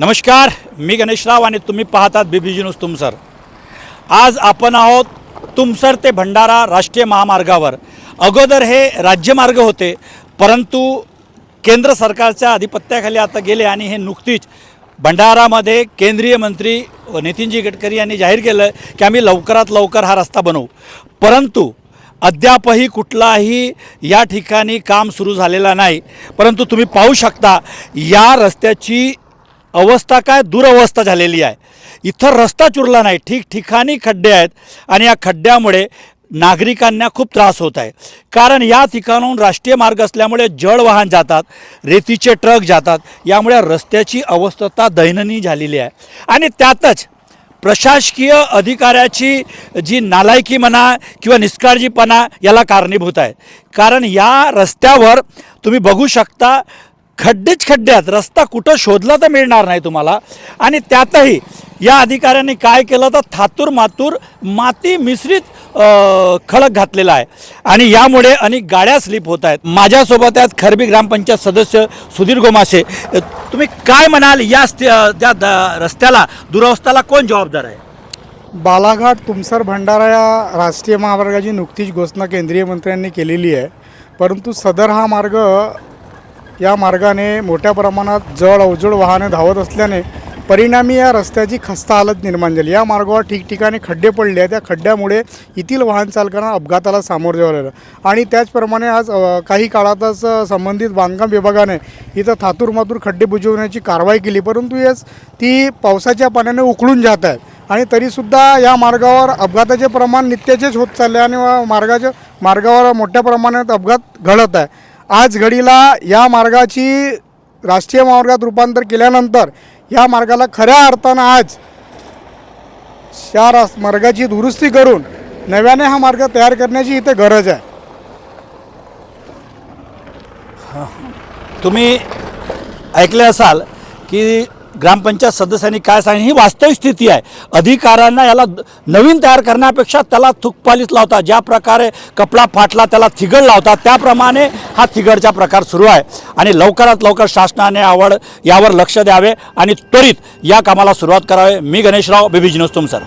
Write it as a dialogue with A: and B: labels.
A: नमस्कार मी गणेशराव आणि तुम्ही पाहतात बीबीजी न्यूज तुमसर. आज आपण आहोत तुमसर ते भंडारा राष्ट्रीय महामार्गावर. अगोदर हे राज्यमार्ग होते परंतु केंद्र सरकारच्या अधिपत्याखाली आता गेले आणि हे नुकतीच भंडारामध्ये केंद्रीय मंत्री नितीनजी गडकरी यांनी जाहीर केलं की आम्ही लवकरात लवकर हा रस्ता बनवू. परंतु अद्यापही कुठलाही या ठिकाणी काम सुरू झालेला नाही. परंतु तुम्ही पाहू शकता या रस्त्याची अवस्था काय? दुरवस्था झालेली आहे. इथं रस्ता चुरला नाही. ठिकठिकाणी खड्डे आहेत आणि या खड्ड्यामुळे नागरिकांना खूप त्रास होत आहे. कारण या ठिकाणाहून राष्ट्रीय मार्ग असल्यामुळे जड वाहन जातात रेतीचे ट्रक जातात. यामुळे रस्त्याची अवस्था दैननीय झालेली आहे. आणि त्यातच प्रशासकीय अधिकाऱ्याची जी नालायकी म्हणा किंवा निष्काळजीपणा याला कारणीभूत आहे. कारण या रस्त्यावर तुम्ही बघू शकता खड्डेच खड्ड्यात रस्ता कुठं शोधला तर मिळणार नाही तुम्हाला. आणि त्यातही या अधिकाऱ्यांनी काय केलं तर थातूर मातूर माती मिश्रित खडक घातलेला आहे. आणि यामुळे अनेक गाड्या स्लिप होत आहेत. माझ्यासोबत आहेत खरबी ग्रामपंचायत सदस्य सुधीर गोमासे. तुम्ही काय म्हणाल? या त्या द- रस्त्याला दुरावस्थाला कोण जबाबदार आहे?
B: बालाघाट तुमसर भंडारा या राष्ट्रीय महामार्गाची नुकतीच घोषणा केंद्रीय मंत्र्यांनी केलेली आहे. परंतु सदर हा मार्ग या मार्गाने मोठ्या प्रमाणात जड अवजड वाहने धावत असल्याने परिणामी या रस्त्याची खस्ता हालत निर्माण झाली. या मार्गावर ठिकठिकाणी खड्डे पडले. त्या खड्ड्यामुळे येथील वाहन चालकांना अपघाताला सामोरं जावं लागलं. आणि त्याचप्रमाणे आज काही काळातच संबंधित बांधकाम विभागाने इथं थातूरमातूर खड्डे बुजवण्याची कारवाई केली. परंतु याच ती पावसाच्या पाण्याने उकळून जात आहेत आणि तरीसुद्धा या मार्गावर अपघाताचे प्रमाण नित्याचेच होत चालले आणि मार्गाच्या मार्गावर मोठ्या प्रमाणात अपघात घडत आहे. आज घडीला या मार्गाची राष्ट्रीय मार्गात रूपांतर केल्यानंतर या मार्गाला खऱ्या अर्थानं आज या रास मार्गाची दुरुस्ती करून नव्याने हा मार्ग तयार करण्याची इथे गरज आहे.
A: तुम्ही ऐकले असाल की ग्रामपंचायत सदस्यांनी काय सांगितलं? ही वास्तविक स्थिती आहे. अधिकाऱ्यांना याला नवीन तयार करण्यापेक्षा त्याला थुकपालीच लावतात ज्या प्रकारे कपडा फाटला त्याला थिगड लावतात त्याप्रमाणे हा थिगडचा प्रकार सुरू आहे. आणि लवकरात लवकर शासनाने आवड यावर लक्ष द्यावे आणि त्वरित या कामाला सुरुवात करावे. मी Ganeshrao B B G news Tumsar